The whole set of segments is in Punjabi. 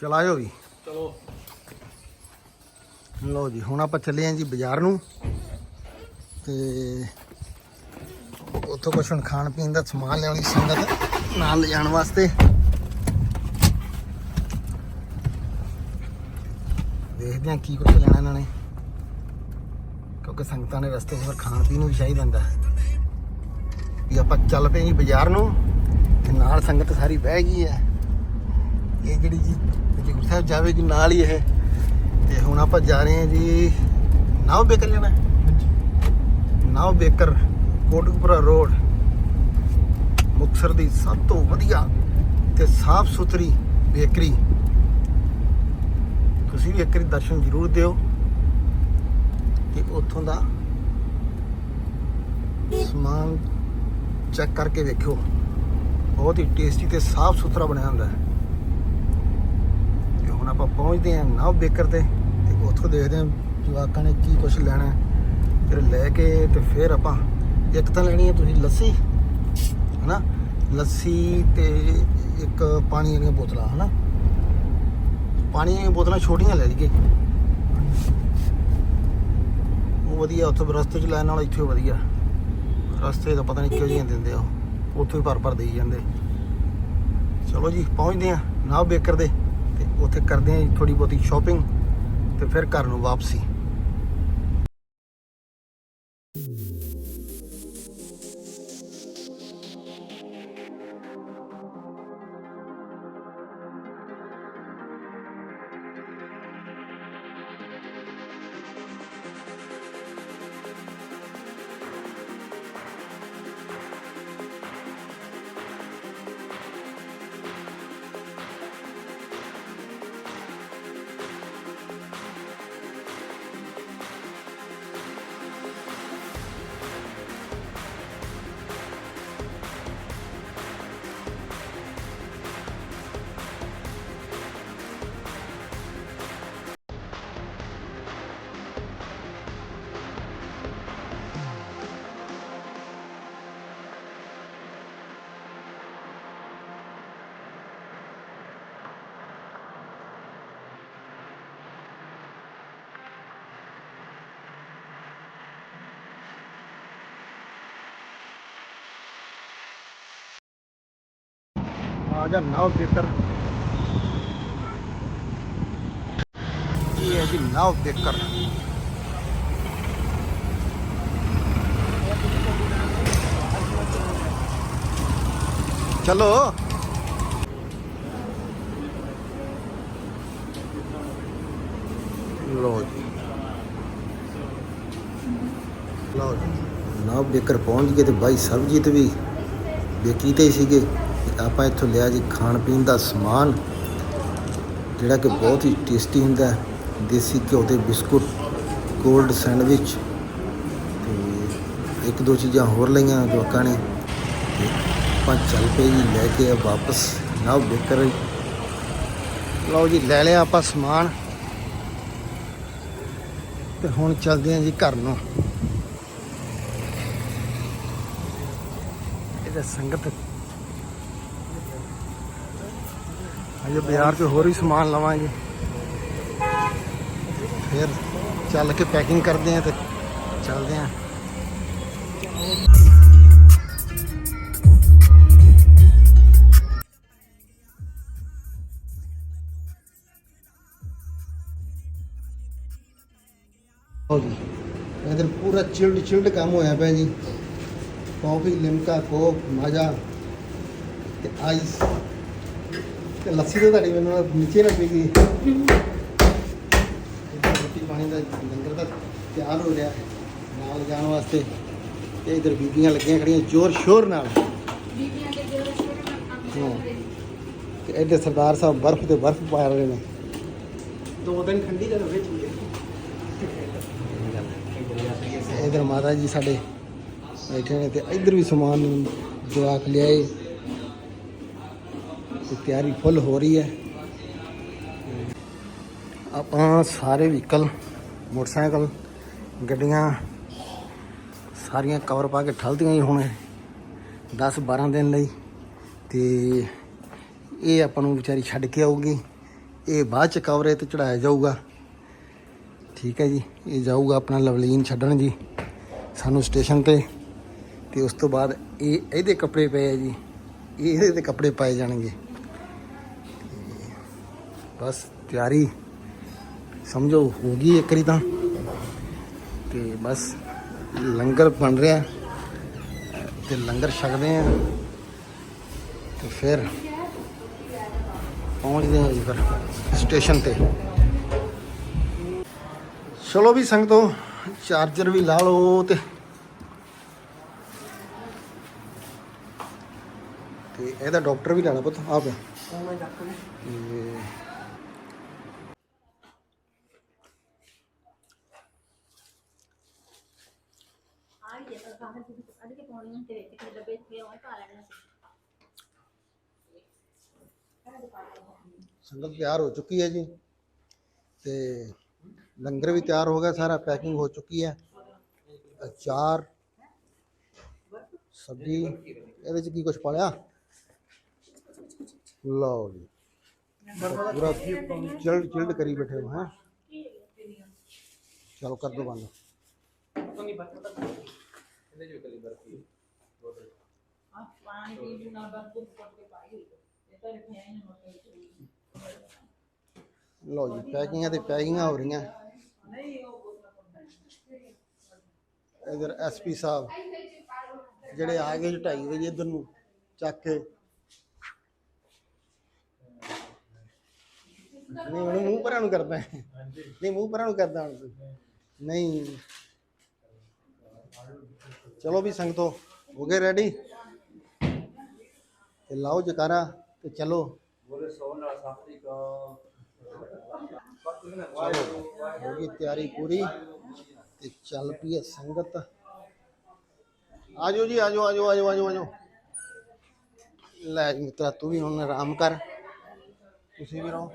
ਚਲਾਇਓ ਵੀ। ਚਲੋ ਲਓ ਜੀ, ਹੁਣ ਆਪਾਂ ਚੱਲੇ ਆਂ ਜੀ ਬਾਜ਼ਾਰ ਨੂੰ। ਤੇ ਉੱਥੋਂ ਕੁਛ ਹੁਣ ਖਾਣ ਪੀਣ ਦਾ ਸਮਾਨ ਲਿਆਉਣੀ ਸੰਗਤ ਨਾਲ ਲਿਜਾਣ ਵਾਸਤੇ। ਦੇਖਦੇ ਆਂ ਕੀ ਕੁਛ ਲੈਣਾ ਇਹਨਾਂ ਨੇ। ਕਿਉਂਕਿ ਸੰਗਤਾਂ ਨੇ ਰਸਤੇ 'ਚ ਖਾਣ ਪੀਣ ਨੂੰ ਵੀ ਚਾਹੀਦਾ ਹੁੰਦਾ। ਵੀ ਆਪਾਂ ਚੱਲ ਪਏ ਜੀ ਬਾਜ਼ਾਰ ਨੂੰ, ਤੇ ਨਾਲ ਸੰਗਤ ਸਾਰੀ ਬਹਿ ਗਈ ਹੈ। ਇਹ ਜਿਹੜੀ ਜੀ ਹਜ਼ੂਰ ਸਾਹਿਬ ਜਾਵੇਗੀ ਨਾਲ ਹੀ ਇਹ। ਤੇ ਹੁਣ ਆਪਾਂ ਜਾ ਰਹੇ ਹਾਂ ਜੀ ਨਾਵ ਬੇਕਰ ਜਾਣਾ ਨਾਵ ਬੇਕਰ ਕੋਟਕਪੁਰਾ ਰੋਡ। ਮੁਕਤਸਰ ਦੀ ਸਭ ਤੋਂ ਵਧੀਆ ਤੇ ਸਾਫ਼ ਸੁਥਰੀ ਬੇਕਰੀ। ਤੁਸੀਂ ਵੀ ਇੱਕ ਵਾਰੀ ਦਰਸ਼ਨ ਜ਼ਰੂਰ ਦਿਓ। ਤੇ ਉੱਥੋਂ ਦਾ ਸਮਾਨ ਚੈੱਕ ਕਰਕੇ ਵੇਖਿਓ। ਬਹੁਤ ਹੀ ਟੇਸਟੀ ਤੇ ਸਾਫ਼ ਸੁਥਰਾ ਬਣਿਆ ਹੁੰਦਾ ਹੈ। ਹੁਣ ਆਪਾਂ ਪਹੁੰਚਦੇ ਹਾਂ ਨਵ ਬੇਕਰ ਤੇ ਤੇ ਉੱਥੋਂ ਦੇਖਦੇ ਹਾਂ ਜਵਾਕਾਂ ਨੇ ਕੀ ਕੁਝ ਲੈਣਾ ਫਿਰ ਲੈ ਕੇ ਤੇ ਫਿਰ ਆਪਾਂ ਇੱਕ ਤਾਂ ਲੈਣੀ ਹੈ ਤੁਸੀਂ ਲੱਸੀ, ਹਨਾ? ਲੱਸੀ ਤੇ ਇੱਕ ਪਾਣੀ ਵਾਲੀਆਂ ਬੋਤਲਾਂ, ਹਨਾ? ਪਾਣੀ ਦੀਆਂ ਬੋਤਲਾਂ ਛੋਟੀਆਂ ਲੈ ਲਈਏ। ਉਹ ਵਧੀਆ, ਉੱਥੇ ਰਸਤੇ 'ਚ ਲੈਣ ਨਾਲ ਇੱਥੇ ਵਧੀਆ। ਰਸਤੇ ਦਾ ਪਤਾ ਨਹੀਂ ਕਿਹੋ ਜਿਹੀਆਂ ਦਿੰਦੇ ਆ ਉੱਥੋਂ ਹੀ ਭਰ ਭਰ ਦੇਈ ਜਾਂਦੇ। ਚਲੋ ਜੀ, ਪਹੁੰਚਦੇ ਆ ਨਾਵ ਬੇਕਰ ਦੇ ਉੱਥੇ ਕਰਦੇ ਆ ਥੋੜੀ ਬਹੁਤੀ ਸ਼ਾਪਿੰਗ ਤੇ ਫਿਰ ਘਰ ਨੂੰ ਵਾਪਸੀ। ਆ ਜਾ ਨਾਵ ਬੇਕਰ ਇਹ ਹੈ ਜੀ ਨਾਵ ਬੇਕਰ ਚਲੋ ਲੋ ਜੀ ਲਓ ਜੀ ਨਾਵ ਬੇਕਰ ਪਹੁੰਚ ਗਏ ਤੇ ਬਾਈ ਸਰਬਜੀਤ ਵੀ ਬੇਕਰੀ ਤੇ ਹੀ ਸੀਗੇ ਤੇ ਆਪਾਂ ਇੱਥੋਂ ਲਿਆ ਜੀ ਖਾਣ ਪੀਣ ਦਾ ਸਮਾਨ, ਜਿਹੜਾ ਕਿ ਬਹੁਤ ਹੀ ਟੇਸਟੀ ਹੁੰਦਾ ਹੈ, ਦੇਸੀ ਘਿਓ ਦੇ ਬਿਸਕੁਟ 골ਡ ਸੈਂਡਵਿਚ ਤੇ ਇੱਕ ਦੋ ਚੀਜ਼ਾਂ ਹੋਰ ਲਈਆਂ ਲੋਕਾਂ ਨੇ ਤੇ ਆਪਾਂ ਚੱਲ ਪਏ ਜੀ ਲੈ ਕੇ ਆ ਵਾਪਸ ਨਾ ਬੇਕਰ ਲਓ ਜੀ ਲੈ ਲਿਆ ਆਪਾਂ ਸਮਾਨ ਤੇ ਹੁਣ ਚੱਲਦੇ ਹਾਂ ਜੀ ਘਰ ਨੂੰ। ਇਹਦੇ ਸੰਗਤ ਅਜੇ ਬਾਜ਼ਾਰ 'ਚ ਹੋਰ ਵੀ ਸਮਾਨ ਲਵਾਂਗੇ ਫਿਰ ਚੱਲ ਕੇ ਪੈਕਿੰਗ ਕਰਦੇ ਆਂ ਤੇ ਚੱਲਦੇ ਆਂ ਹੋ ਜੀ ਇਧਰ ਪੂਰਾ ਚਿਲਡ ਚਿਲਡ ਕੰਮ ਹੋਇਆ ਪਿਆ ਜੀ ਕਾਫੀ ਲਿਮਕਾ ਕੋਕ ਮਾਜਾ ਤੇ ਆਈਸ ਤੇ ਲੱਸੀ ਤਾਂ ਤੁਹਾਡੀ ਮੈਨੂੰ ਨੀਚੇ ਨਾ ਪਈ ਗਈ ਰੋਟੀ ਪਾਣੀ ਦਾ ਲੰਗਰ ਦਾ ਤਿਆਰ ਹੋ ਰਿਹਾ। ਨਾਲ ਜਾਣ ਵਾਸਤੇ ਤੇ ਇਧਰ ਬੀਬੀਆਂ ਲੱਗੀਆਂ ਖੜੀਆਂ ਜ਼ੋਰ ਸ਼ੋਰ ਨਾਲ। ਹਾਂ। ਤੇ ਇੱਧਰ ਸਰਦਾਰ ਸਾਹਿਬ ਬਰਫ਼ ਤੇ ਬਰਫ਼ ਪਾ ਰਹੇ ਨੇ। ਦੋ ਦਿਨ ਠੰਡੀ ਜਦ ਵਿੱਚ ਇਧਰ ਮਾਤਾ ਜੀ ਸਾਡੇ ਬੈਠੇ ਨੇ ਤੇ ਇਧਰ ਵੀ ਸਮਾਨ ਜਵਾਕ ਲਿਆਏ। ਤੇ ਤਿਆਰੀ ਫੁੱਲ ਹੋ ਰਹੀ ਹੈ। ਆਪਾਂ ਸਾਰੇ ਵਹੀਕਲ, ਮੋਟਰਸਾਈਕਲ, ਗੱਡੀਆਂ ਸਾਰੀਆਂ ਕਵਰ ਪਾ ਕੇ ਠਲਦੀਆਂ ਹੀ ਹੁਣ 10 12 ਦਿਨ ਲਈ ਤੇ ਇਹ ਆਪਾਂ ਨੂੰ ਵਿਚਾਰੀ ਛੱਡ ਕੇ ਆਊਗੀ। ਇਹ ਬਾਅਦ ਚ ਕਵਰੇ ਤੇ ਚੜਾਇਆ ਜਾਊਗਾ। ਠੀਕ ਹੈ ਜੀ, ਇਹ ਜਾਊਗਾ ਆਪਣਾ ਲਵਲੀਨ ਛੱਡਣ ਜੀ, ਸਾਨੂੰ ਸਟੇਸ਼ਨ ਤੇ ਤੇ ਉਸ ਤੋਂ ਬਾਅਦ ਇਹ ਇਹਦੇ ਕੱਪੜੇ ਪਏ ਆ ਜੀ, ਇਹ ਇਹਦੇ ਤੇ ਕੱਪੜੇ ਪਾਏ ਜਾਣਗੇ। ਬਸ ਤਿਆਰੀ। ਸਮਝੋ ਹੋ ਗਈ ਇੱਕ ਵਾਰੀ ਤਾਂ। ਤੇ ਬਸ ਲੰਗਰ ਬਣ ਰਿਹਾ। ਤੇ ਲੰਗਰ ਛਕਦੇ ਆ ਤੇ ਫਿਰ ਪਹੁੰਚਦੇ ਹਾਂ ਜੀ ਫਿਰ ਸਟੇਸ਼ਨ ਤੇ। ਚਲੋ ਵੀ ਸੰਗਤੋ ਚਾਰਜਰ ਵੀ ਲਾ ਲਓ ਤੇ। ਤੇ ਇਹਦਾ ਡਾਕਟਰ ਵੀ ਲੈਣਾ ਪੁੱਤ ਆ ਪਿਆ ਤੇ ਆ ਕੱਢ ਕੇ ਪਾਉਣੀ ਤੇ ਵਿੱਚ ਕਿ ਡੱਬੇ 'ਚ ਪਿਆ ਪਾ ਲੈਣਾ ਸੰਗਤ ਤਿਆਰ ਹੋ ਚੁੱਕੀ ਹੈ ਜੀ ਤੇ ਲੰਗਰ ਵੀ ਤਿਆਰ ਹੋ ਗਿਆ, ਸਾਰਾ ਪੈਕਿੰਗ ਹੋ ਚੁੱਕੀ ਹੈ। ਅਚਾਰ, ਸਬਜ਼ੀ, ਇਹਦੇ ਚ ਕੀ ਕੁਝ ਪਾਲਿਆ? ਲਓ ਜੀ। ਪੂਰਾ ਚਿਲਡ ਚਿਲਡ ਕਰੀ ਬੈਠੇ ਹੋ, ਹਾਂ। ਚਲੋ ਕਰ ਦੋ ਬੰਦ। ਆ ਪਾਣੀ ਦੀ ਨਾਲ ਬਸ ਦੁੱਧ ਕੱਟ ਕੇ ਪਾਈ ਹੋਈ ਇਹ ਤਾਂ ਰੱਖਿਆ ਹੀ ਨਾ ਮੋਟੇ ਲਓ ਜੀ ਪੈਕਿੰਗਾਂ ਤੇ ਪੈਕਿੰਗਾਂ ਹੋ ਰਹੀਆਂ। ਇਧਰ ਐਸਪੀ ਸਾਹਿਬ ਜਿਹੜੇ ਆ ਗਏ 2:30 ਵਜੇ ਇਧਰ ਨੂੰ ਚੱਕ ਕੇ। ਨਹੀਂ ਹੁਣ ਮੂੰਹ ਪਰਾਂ ਨੂੰ ਕਰਦਾ। ਨਹੀਂ ਮੂੰਹ ਪਰਾਂ ਨੂੰ ਕਰਦਾ ਹੁਣ। ਨਹੀਂ। ਚਲੋ ਵੀ ਸੰਗਤੋ ਹੋ ਗਏ ਰੈਡੀ ਤੇ ਲਾਓ ਜਕਾਰਾ ਤੇ ਚਲੋ। ਚਲੋ ਹੋ ਗਈ ਤਿਆਰੀ ਪੂਰੀ ਤੇ ਚੱਲ ਪਈ ਸੰਗਤ। ਆਜੋ ਜੀ ਆਜੋ ਆਜੋ ਆਜੋ ਆਜੋ ਆਜੋ। ਲੈ ਮਿੱਤਰਾ ਤੂੰ ਵੀ ਹੁਣ ਆਰਾਮ ਕਰ। ਤੁਸੀਂ ਵੀ ਰਹੋ।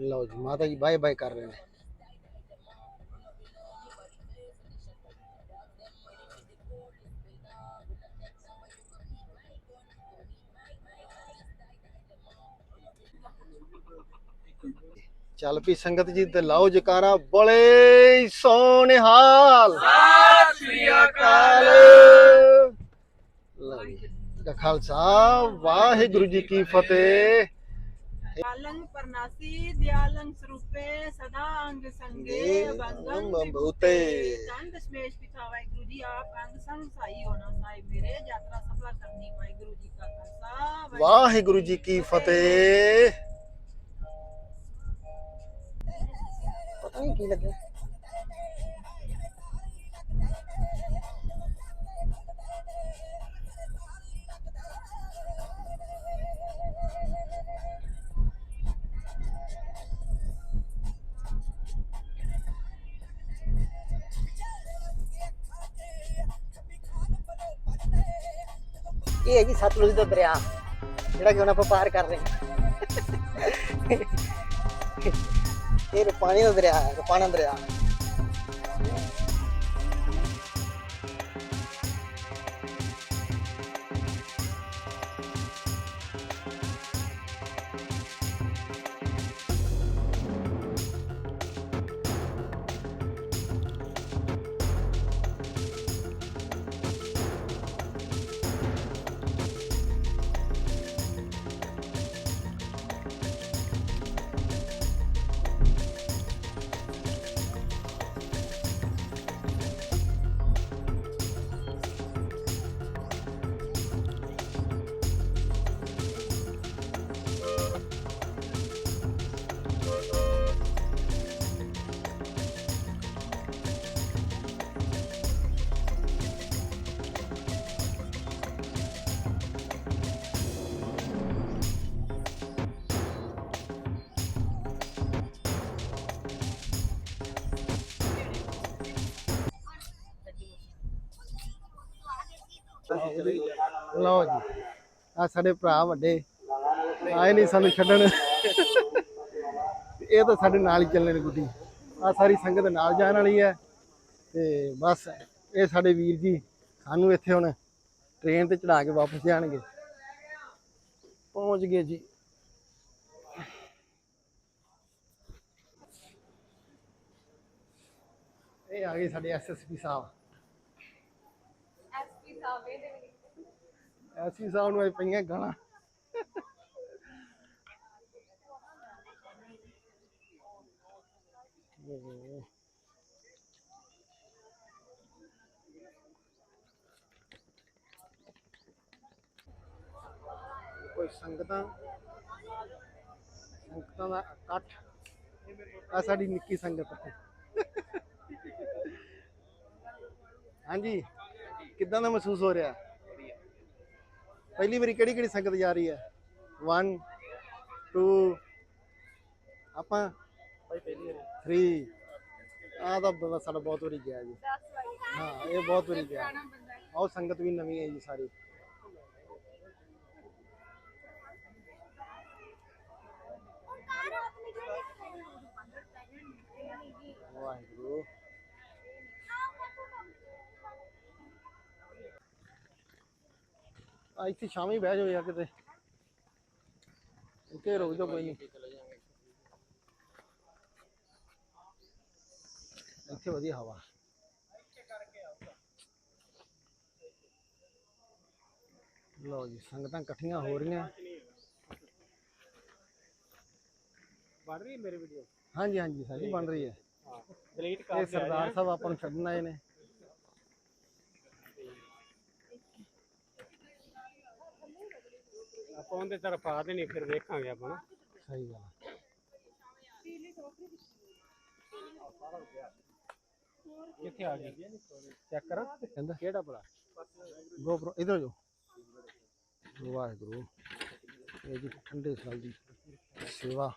ਲਓ ਜੀ ਮਾਤਾ ਜੀ ਬਾਏ ਬਾਏ ਕਰ ਰਹੇ ਨੇ। ਚੱਲ ਪਈ ਸੰਗਤ ਜੀ ਤੇ ਲਾਓ ਜਕਾਰਾ ਬੜੇ ਸੋਨਿਹਾਲ ਸਤਿ ਸ੍ਰੀ ਅਕਾਲ। ਲਓ ਖਾਲਸਾ ਵਾਹਿਗੁਰੂ ਜੀ ਕੀ ਫਤਿਹ। ਦਸ਼ਮੇਸ਼ ਪਿਤਾ ਵਾਹਿਗੁਰੂ ਜੀ ਆਪ ਅੰਗ ਸੰਗ ਸਾਈ ਹੋਣਾ ਸਾਹਿਬ ਮੇਰੇ। ਯਾਤਰਾ ਸਫਲਾ ਕਰਨੀ ਵਾਹਿਗੁਰੂ ਜੀ ਕਾ ਖਾਲਸਾ ਵਾਹਿਗੁਰੂ ਜੀ ਕੀ ਫਤਿਹ। ਪਤਾ ਨਹੀਂ ਕੀ ਲੱਗਿਆ। ਇਹ ਹੈ ਜੀ ਸਤਲੁਜ ਦਾ ਦਰਿਆ, ਜਿਹੜਾ ਕਿ ਹੁਣ ਆਪਾਂ ਪਾਰ ਕਰ ਰਹੇ ਹਾਂ। ਇਹ ਰੁਪਾਣੀ ਦਾ ਦਰਿਆ ਹੈ ਰੁਪਾਣਾ ਦਰਿਆ। ਲਓ ਜੀ। ਆ ਸਾਡੇ ਭਰਾ ਵੱਡੇ। ਆਏ ਨਹੀਂ ਸਾਨੂੰ ਛੱਡਣ। ਇਹ ਤਾਂ ਸਾਡੇ ਨਾਲ ਹੀ ਚੱਲਣੇ ਨੇ ਗੁੱਡੀ। ਆ ਸਾਰੀ ਸੰਗਤ ਨਾਲ ਜਾਣ ਵਾਲੀ ਹੈ। ਤੇ ਬਸ ਇਹ ਸਾਡੇ ਵੀਰ ਜੀ, ਸਾਨੂੰ ਇੱਥੇ ਹੁਣ ਟ੍ਰੇਨ ਤੇ ਚੜਾ ਕੇ ਵਾਪਸ ਜਾਣਗੇ। ਪਹੁੰਚ ਗਏ ਜੀ। ਇਹ ਆ ਗਏ ਸਾਡੇ ਐਸਐਸਪੀ ਸਾਹਿਬ। ਸਾਹਿਬ ਇਹਦੇ ਵਿੱਚ। ਐਸਪੀ ਸਾਹਿਬ ਨੂੰ ਅੱਜ ਪਈਆਂ ਗਾਲਾਂ। ਕੋਈ ਸੰਗਤਾਂ? ਸੰਗਤਾਂ ਦਾ ਇਕੱਠ। ਆ ਸਾਡੀ ਨਿੱਕੀ ਸੰਗਤ ਹਾਂਜੀ। ਕਿੱਦਾਂ ਦਾ ਮਹਿਸੂਸ ਹੋ ਰਿਹਾ? ਪਹਿਲੀ ਵਾਰੀ ਕਿਹੜੀ ਕਿਹੜੀ ਸੰਗਤ ਜਾ ਰਹੀ ਹੈ? 1 2 ਆਪਾਂ ਭਾਈ ਪਹਿਲੀ ਵਾਰੀ 3 ਆ ਤਾਂ ਬੰਦਾ ਸਾਡਾ ਬਹੁਤ ਵਾਰੀ ਗਿਆ ਜੀ। ਹਾਂ, ਇਹ ਬਹੁਤ ਵਾਰੀ ਗਿਆ। ਪੁਰਾਣਾ ਸੰਗਤ ਵੀ ਨਵੀਂ ਹੈ ਜੀ ਸਾਰੀ ਵਾਹਿਗੁਰੂ ਆ ਇੱਥੇ ਸ਼ਾਮੀ ਬਹਿ ਜਾਓ ਯਾਰ ਕਿਤੇ। ਇੱਥੇ ਰੁਕ ਜਾਓ ਕੋਈ ਨਹੀਂ ਇੱਥੇ ਵਧੀਆ ਹਵਾ। ਲਓ ਜੀ ਸੰਗਤਾਂ ਇਕੱਠੀਆਂ ਹੋ ਰਹੀਆਂ। ਬਣ ਰਹੀ ਹੈ ਮੇਰੀ ਵੀਡੀਓ ਹਾਂਜੀ ਹਾਂਜੀ ਸਾਡੀ ਬਣ ਰਹੀ ਹੈ। ਡਿਲੀਟ ਇਹ ਕਰ ਸਰਦਾਰ ਸਾਹਿਬ ਆਪਾਂ ਨੂੰ ਛੱਡਣ ਆਏ ਨੇ। ਆਪਾਂ ਉਹਦੇ ਤਰਫ ਆ ਦੇਣੀ ਫਿਰ ਵੇਖਾਂਗੇ ਆਪਾਂ ਸਹੀ ਗੱਲ। ਕਿੱਥੇ ਆ ਗਈ? ਚੈੱਕ ਕਰਾਂ। ਕਹਿੰਦਾ? ਕਿਹੜਾ ਭਲਾ? ਗੋਪਰੋ ਇਧਰ ਜੋ ਵਾਹਿਗੁਰੂ। ਇਹ ਜੀ ਠੰਡੇ ਸਾਲ ਦੀ ਸੇਵਾ।